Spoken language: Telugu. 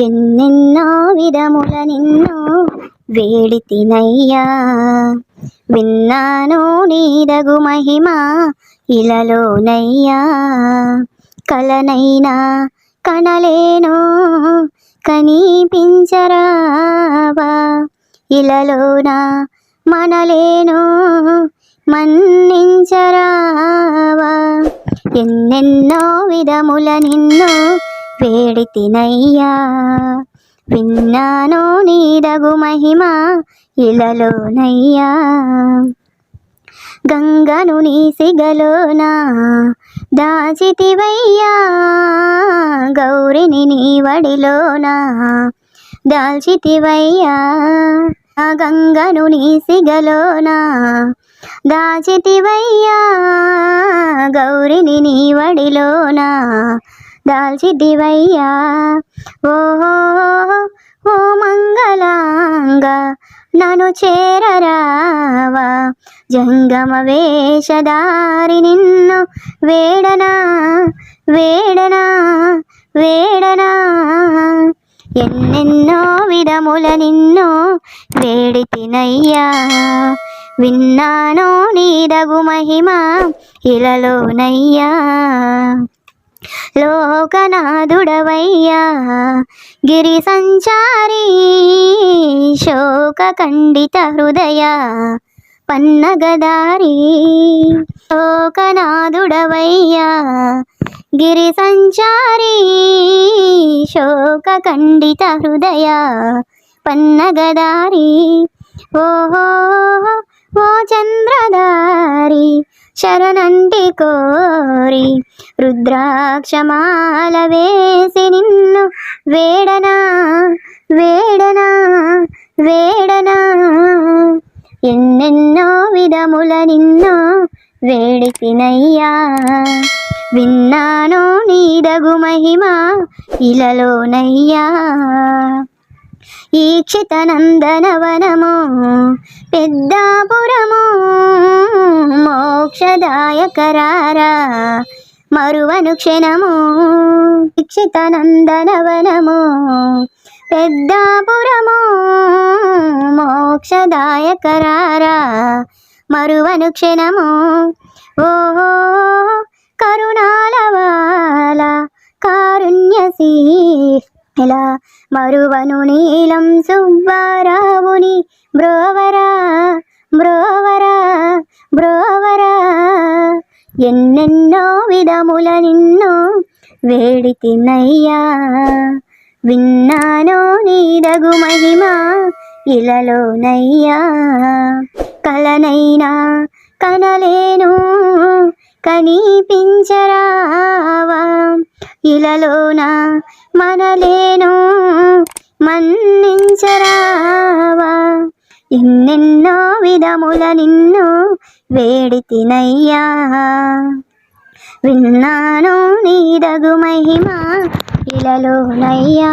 ఎన్నెన్నో విధముల నిన్ను వేడి తినయ్యా. విన్నాను నీదగు మహిమ ఇలలోనయ్యా. కలనైనా కనలేను కనిపించరావా. ఇలలోన మనలేను మన్నించరావా. ఎన్నెన్నో విధముల నిన్ను వేడి తినయ్యా విన్నాను నీరగు మహిమ ఇలలోనయ్యా. గంగను నీ సిగలోన దాచితివయ్యా. గౌరిని నీ వడిలోన దాల్చితివయ్యా. ఆ గంగను నీ సిగలోన దాచితివయ్యా. గౌరిని నీ వడిలోనా దాల్చిదివయ్యా ఓహో ఓ మంగళాంగ నను చేరరావా. జంగమ వేషధారి నిన్ను వేడనా వేడనా వేడనా. ఎన్నెన్నో విధముల నిన్ను వేడి తినయ్యా. విన్నాను నీదగు మహిమ ఇలలోనయ్యా. లోకనాథుడవయ్యా. గిరి సంచారి శోక ఖండిత హృదయ. పన్నగదారి శోకనాథుడవయ్యా. గిరి సంచారి శోక ఖండిత హృదయ. పన్నగదారి ఓహో ఓ చంద్రదారి శరణంటి కోరి రుద్రాక్షమాల వేసి నిన్ను వేడనా వేడనా వేడనా. ఎన్నెన్నో విధముల నిన్ను వేడితినయ్యా విన్నాను నీదగు మహిమ ఇలలోనయ్యా. ఈక్షిత నందనవనము పెద్దాపురము మోక్షదాయకరారా. మరువను క్షణము ఈక్షిత నందనవనము పెద్దాపురము మోక్షదాయకరారా. మరువను క్షణము ఇలా మరువను నీలం సుబ్బారావుని బ్రోవరా బ్రోవరా బ్రోవరా. ఎన్నెన్నో విధముల నిన్ను వేడి తినయ్యా. విన్నానో నీదగు మహిమ ఇలలోనయ్యా. కలనైనా కనలేను కనిపించరా. ఇలలోన మనలేను మన్నించరావా? ఎన్నెన్నో విధముల నిన్ను వేడి తినయ్యా. విన్నాను నీదగు మహిమ ఇలలోనయ్యా.